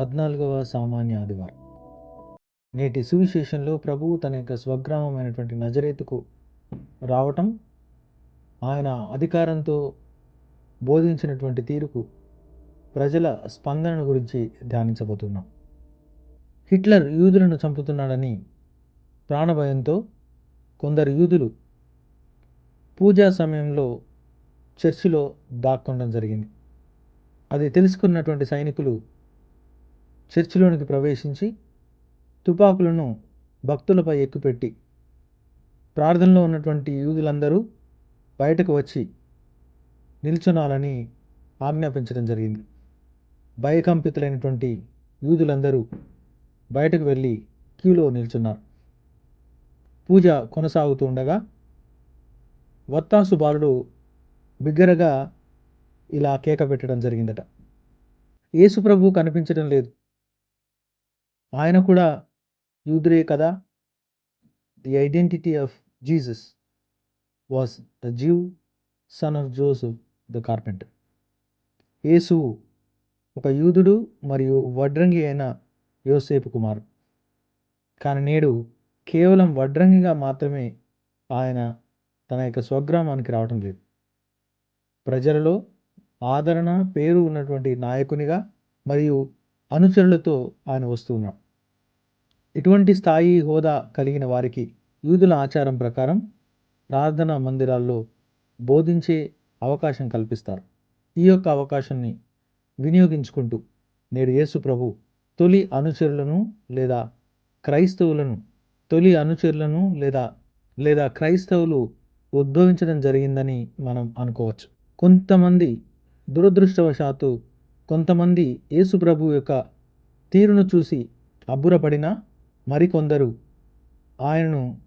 పద్నాలుగవ సామాన్య ఆదివారం. నేటి సువిశేషంలో ప్రభువు తన యొక్క స్వగ్రామమైనటువంటి నజరేతుకు రావటం ఆయన అధికారంతో బోధించినటువంటి తీరుకు ప్రజల స్పందన గురించి ధ్యానించబోతున్నాం. హిట్లర్ యూదులను చంపుతున్నాడని ప్రాణభయంతో కొందరు యూదులు పూజా సమయంలో చర్చిలో దాక్కుండడం జరిగింది. అది తెలుసుకున్నటువంటి సైనికులు చర్చిలోనికి ప్రవేశించి తుపాకులను భక్తులపై ఎక్కుపెట్టి ప్రార్థనలో ఉన్నటువంటి యూదులందరూ బయటకు వచ్చి నిల్చునాలని ఆజ్ఞాపించడం జరిగింది. భయకంపితులైనటువంటి యూదులందరూ బయటకు వెళ్ళి క్యూలో నిల్చున్నారు. పూజ కొనసాగుతూ ఉండగా వత్తాసు బాలుడు బిగ్గరగా ఇలా కేక పెట్టడం జరిగిందట. యేసుప్రభు కనిపించడం లేదు. ఆయన కూడా యూదురే కదా? The identity of Jesus was the Jew son of Joseph the carpenter యేసు ఒక యూదుడు మరియు వడ్రంగి అయిన యోసేపు కుమారు కానీ నేడు కేవలం వడ్రంగిగా మాత్రమే ఆయన తన యొక్క స్వగ్రామానికి రావటం లేదు. ప్రజలలో ఆదరణ పేరు ఉన్నటువంటి నాయకునిగా మరియు అనుచరులతో ఆయన వస్తూ ఉన్నాడు. ఇటువంటి స్థాయి హోదా కలిగిన వారికి యూదుల ఆచారం ప్రకారం ప్రార్థనా మందిరాల్లో బోధించే అవకాశం కల్పిస్తారు. ఈ యొక్క అవకాశాన్ని వినియోగించుకుంటూ నేడు యేసు ప్రభు తొలి అనుచరులను లేదా క్రైస్తవులను తొలి అనుచరులను లేదా లేదా క్రైస్తవులు ఉద్భవించడం జరిగిందని మనం అనుకోవచ్చు. కొంతమంది దురదృష్టవశాత్తు కొంతమంది యేసు ప్రభు యొక్క తీరును చూసి అబ్బురపడినా మరికొందరు ఆయనను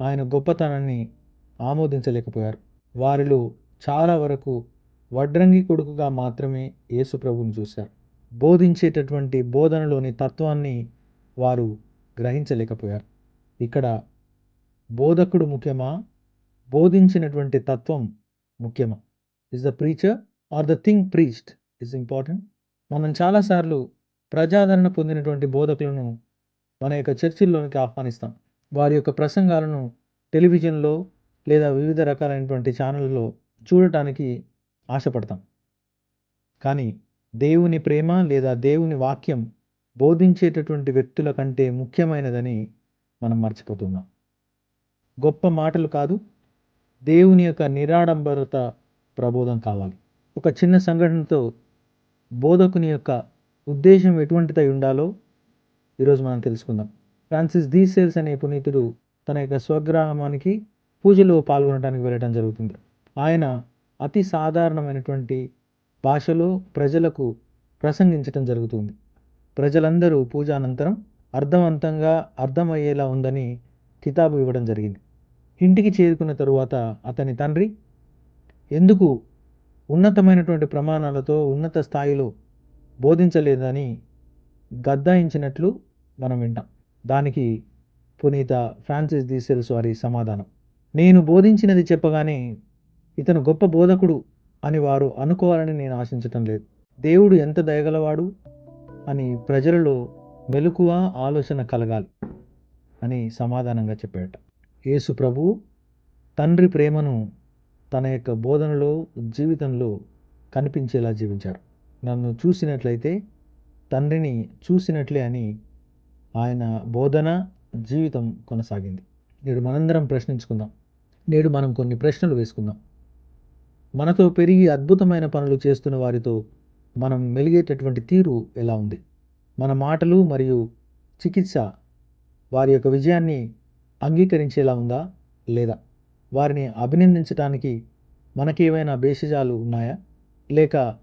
ఆయన గొప్పతనాన్ని ఆమోదించలేకపోయారు. వారిలో చాలా వరకు వడ్రంగి కొడుకుగా మాత్రమే యేసు ప్రభుని చూశారు. బోధించేటటువంటి బోధనలోని తత్వాన్ని వారు గ్రహించలేకపోయారు. ఇక్కడ బోధకుడు ముఖ్యమా? బోధించినటువంటి తత్వం ముఖ్యమా? Is the preacher or the thing preached is important మనం చాలాసార్లు ప్రజాదరణ పొందినటువంటి బోధకులను మన యొక్క చర్చిల్లోనికి ఆహ్వానిస్తాం. వారి యొక్క ప్రసంగాలను టెలివిజన్లో లేదా వివిధ రకాలైనటువంటి ఛానళ్ళలో చూడటానికి ఆశపడతాం. కానీ దేవుని ప్రేమ లేదా దేవుని వాక్యం బోధించేటటువంటి వ్యక్తుల కంటే ముఖ్యమైనదని మనం మర్చిపోతున్నాం. గొప్ప మాటలు కాదు దేవుని యొక్క నిరాడంబరత ప్రబోధం కావాలి. ఒక చిన్న సంఘటనతో బోధకుని యొక్క ఉద్దేశం ఎటువంటిదై ఉండాలో ఈరోజు మనం తెలుసుకుందాం. ఫ్రాన్సిస్ దీసేల్స్ అనే పునీతుడు తన యొక్క స్వగ్రామానికి పూజలో పాల్గొనడానికి వెళ్ళడం జరుగుతుంది. ఆయన అతి సాధారణమైనటువంటి భాషలో ప్రజలకు ప్రసంగించడం జరుగుతుంది. ప్రజలందరూ పూజ అనంతరం అర్థవంతంగా అర్థమయ్యేలా ఉందని కితాబు ఇవ్వడం జరిగింది. ఇంటికి చేరుకున్న తరువాత అతని తండ్రి ఎందుకు ఉన్నతమైనటువంటి ప్రమాణాలతో ఉన్నత స్థాయిలో బోధించలేదని గద్దాయించినట్లు మనం వింటాం. దానికి పునీత ఫ్రాన్సిస్ దీసెల్స్ వారి సమాధానం. నేను బోధించినది చెప్పగానే ఇతను గొప్ప బోధకుడు అని వారు అనుకోవాలని నేను ఆశించటం లేదు. దేవుడు ఎంత దయగలవాడు అని ప్రజలలో మెలకువ ఆలోచన కలగాలి అని సమాధానంగా చెప్పాడట యేసు ప్రభు తండ్రి ప్రేమను తన యొక్క బోధనలో జీవితంలో కనిపించేలా జీవించారు నన్ను చూసినట్లయితే తండ్రిని చూసినట్లే అని ఆయన బోధన జీవితం కొనసాగింది. నేడు మనందరం ప్రశ్నించుకుందాం. నేడు మనం కొన్ని ప్రశ్నలు వేసుకుందాం. మనతో పెరిగి అద్భుతమైన పనులు చేస్తున్న వారితో మనం మెలిగేటటువంటి తీరు ఎలా ఉంది? మన మాటలు మరియు చికిత్స వారి యొక్క విజయాన్ని అంగీకరించేలా ఉందా లేదా? వారిని అభినందించడానికి మనకి ఏవైనా భేషజాలు ఉన్నాయా? లేక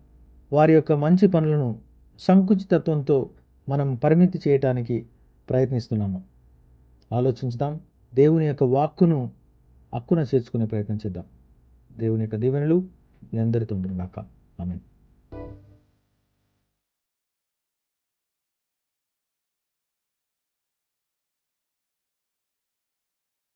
వారి యొక్క మంచి పనులను సంకుచితత్వంతో మనం పరిమితి చేయటానికి ప్రయత్నిస్తున్నాము. ఆలోచించుదాం. దేవుని యొక్క వాక్కును హక్కున చేర్చుకునే ప్రయత్నం చేద్దాం. దేవుని యొక్క దీవెనలు మీ అందరితో ఉండుగాక ఆమె